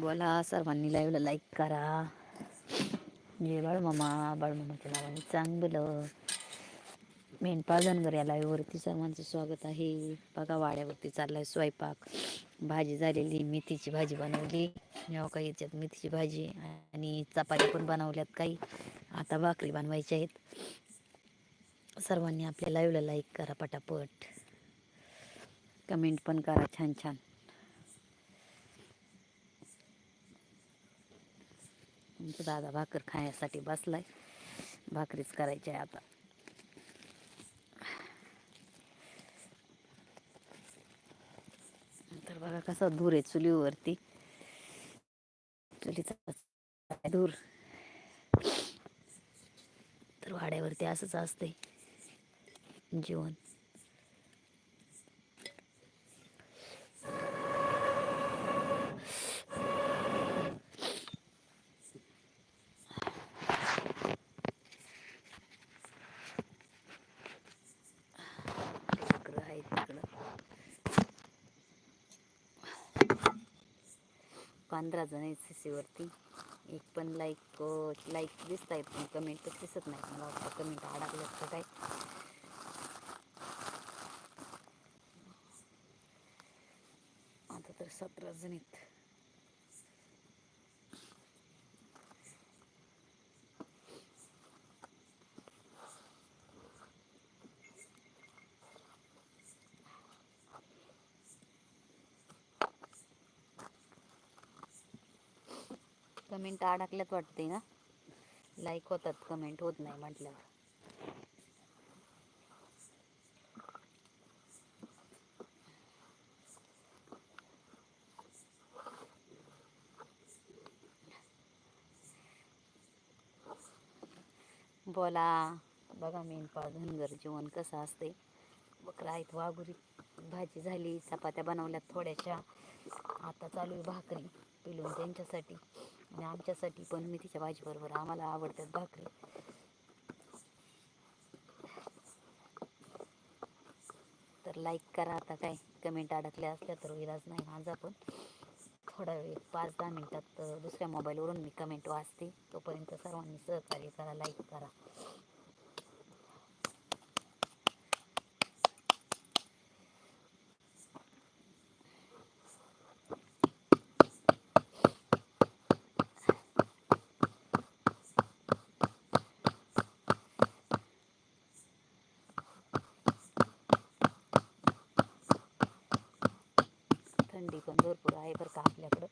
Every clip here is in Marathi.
बोला सर्वांनी लाईव्हला लाईक करा. जय बाळमामा बाळमामाच्या नावाने चांगलं. मेंढपाळ धनगर या लाईव्हवरती सर्वांचं स्वागत आहे. बघा वाड्यावरती चाललाय स्वयंपाक. भाजी झालेली मेथीची भाजी बनवली. जेव्हा काही याच्यात मेथीची भाजी आणि चपाती पण बनवल्यात काही. आता भाकरी बनवायच्या आहेत. सर्वांनी आपल्या लाईव्हला लाईक करा पटापट. कमेंट पण करा छान छान आमचा दादा भाकर खाण्यासाठी बसलाय. भाकरीच करायची आहे आता. तर बघा कसा धूर आहे चुलीवरती. चुलीचा धूर? तर वाड्यावरती असंच असते जेवण. पंधरा जण आहेत सी सीवरती एक पण लाईक लाईक दिसत आहेत पण तर दिसत नाही मला वाटतं कमेंट अडकल्यात का काय? आता तर सतरा जण आहेत. कमेंट अडकल्यात वाटते ना? लाईक होतात कमेंट होत नाही म्हटल्यावर. बोला. बघा मेनपाळ धनगर जेवण कसं असते बकरा आहेत वाघुरी भाजी झाली चपात्या बनवल्यात थोड्याशा. आता चालू आहे भाकरी पिलून त्यांच्यासाठी. आणि आमच्यासाठी पण मेथीच्या भाजीबरोबर आम्हाला आवडतात भाकरी. तर लाईक करा आता काय? कमेंट अडकल्या असल्या तर विराज नाही माझा पण. थोडा वेळ पाच दहा मिनिटात दुसऱ्या मोबाईलवरून मी कमेंट वाचते. तोपर्यंत सर्वांनी सहकार्य करा लाईक करा थंडी पण का आपल्याकडं.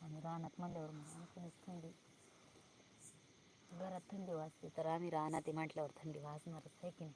आणि रानात म्हणल्यावर मग थंडी घरात थंडी वाजते तर आम्ही रानात आहे म्हटल्यावर थंडी वाजणारच आहे की नाही?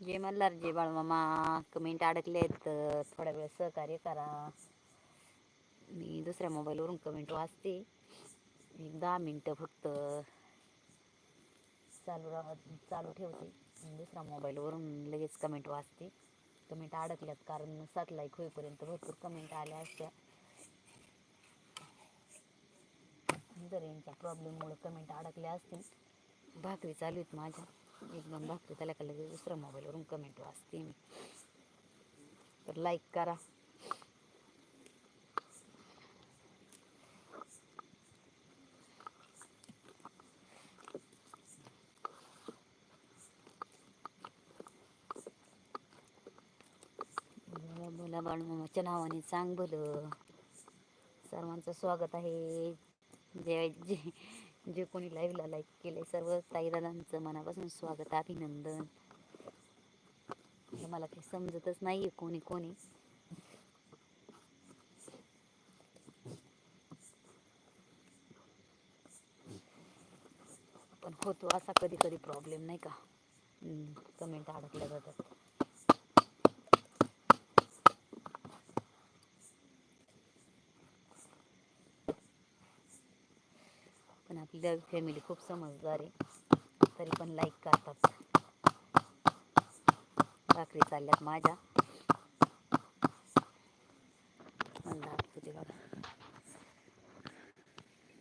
जे मल्हार जे बाळमामा कमेंट अडकलेत तर थोडा वेळ सहकार्य करा. मी दुसऱ्या मोबाईलवरून कमेंट वाचते. एक दहा मिनटं फक्त चालू राह चालू ठेवते. दुसऱ्या मोबाईलवरून लगेच कमेंट वाचते. कमेंट अडकल्यात कारण सात लाईक होईपर्यंत भरपूर कमेंट आल्या असत्या. जर यांच्या प्रॉब्लेममुळे कमेंट अडकल्या असतील भाकरी चालू आहेत माझ्या. एकदम भाकरी त्याला का लगेच दुसऱ्या मोबाईलवरून कमेंट वाचते मी. तर लाईक करा. बोला बोला बाळमामाच्या नावाने सांग भलं सर्वांचं स्वागत आहे. जय जे जे कोणी लाईव्हला लाईक केले सर्व ताईदादांचं मनापासून स्वागत अभिनंदन. हे मला काही समजतच नाहीये कोणी कोणी. पण होतो असा कधी कधी प्रॉब्लेम नाही का? कमेंट अडकल्या जातात. आपल्या फॅमिली खूप समजदार आहे. तरी पण लाईक करतात. भाकरी चालल्यात माझ्या.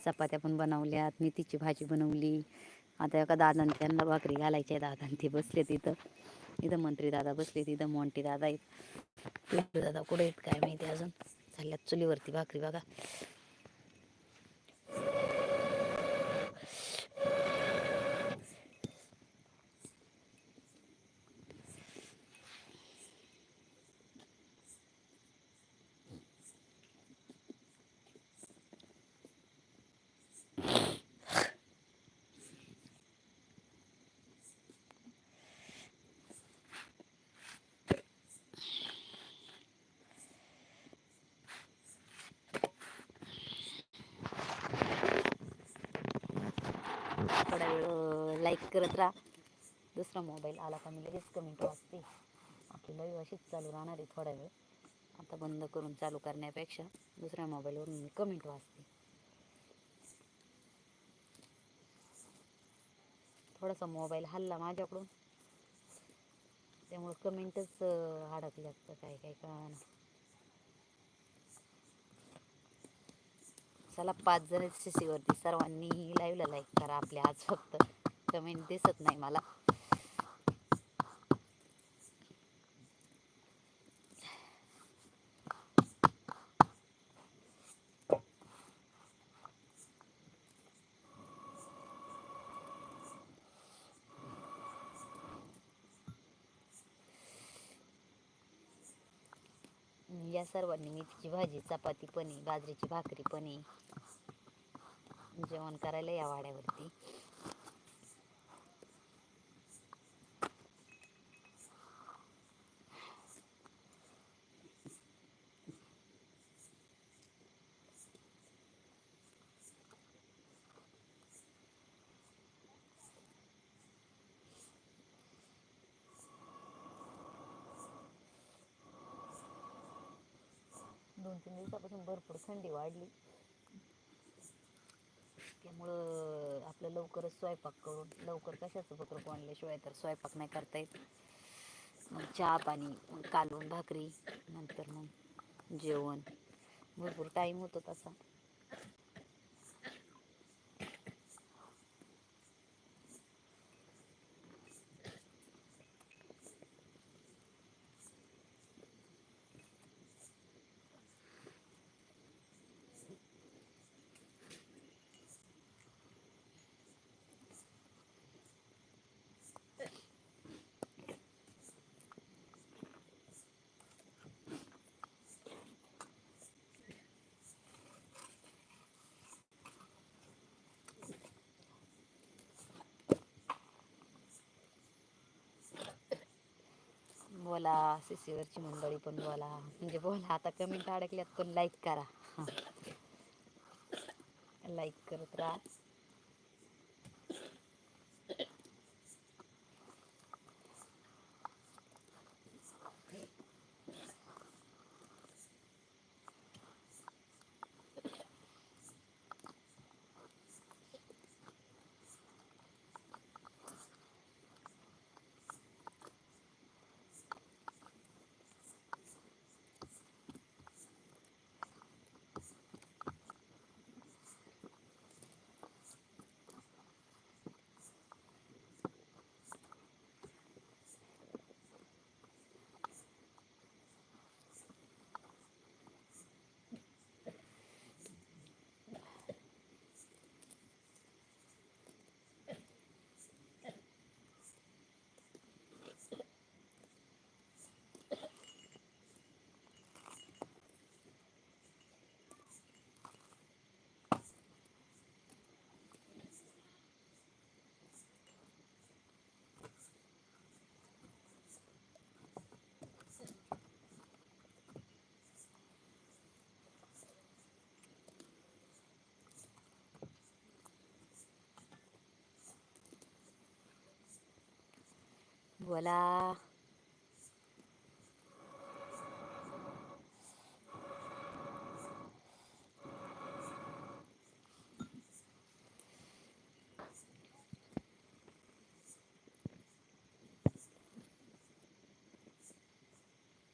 चपात्या पण बनवल्यात मेथीची भाजी बनवली. आता एका दादा त्यांना भाकरी घालायची दादा ते बसले तिथं. इथं मंत्री दादा बसले तिथं मोंटी दादा आहेत. दादा कुठे आहेत काय माहिती अजून? चालल्यात चुलीवरती भाकरी बघा. लाईक करत राहा. दुसरा मोबाईल आला का मी लगेच कमेंट वाचते. आपली लाईव्ह अशीच चालू राहणार आहे थोडा वेळ. आता बंद करून चालू करण्यापेक्षा दुसऱ्या मोबाईलवरून मी कमेंट वाचते. थोडासा मोबाईल हल्ला माझ्याकडून. त्यामुळे कमेंटच अडकल्यात काय काय कळणार चला पाच जण सी वरती सर्वांनी लाईव्हला लाईक करा आपल्या आज फक्त कमेंट दिसत नाही मला. या सर्वांनी मेथीची भाजी चपाती पण आहे बाजरीची भाकरी पण आहे. जेवण करायला या वाड्यावरती. दोन तीन दिवसापासून भरपूर थंडी वाढली. त्यामुळं आपलं लवकरच स्वयंपाक करून लवकर कशाचं पत्रक आणल्याशिवाय तर स्वयंपाक नाही करता येत. मग चहा पाणी मग भाकरी नंतर मग जेवण. भरपूर टाईम होतो तसा. बोला सीसीवरची मंडळी पण बोला. म्हणजे बोला आता कमेंट अडकल्यात पण लाईक करा. लाईक करत राहा. बोला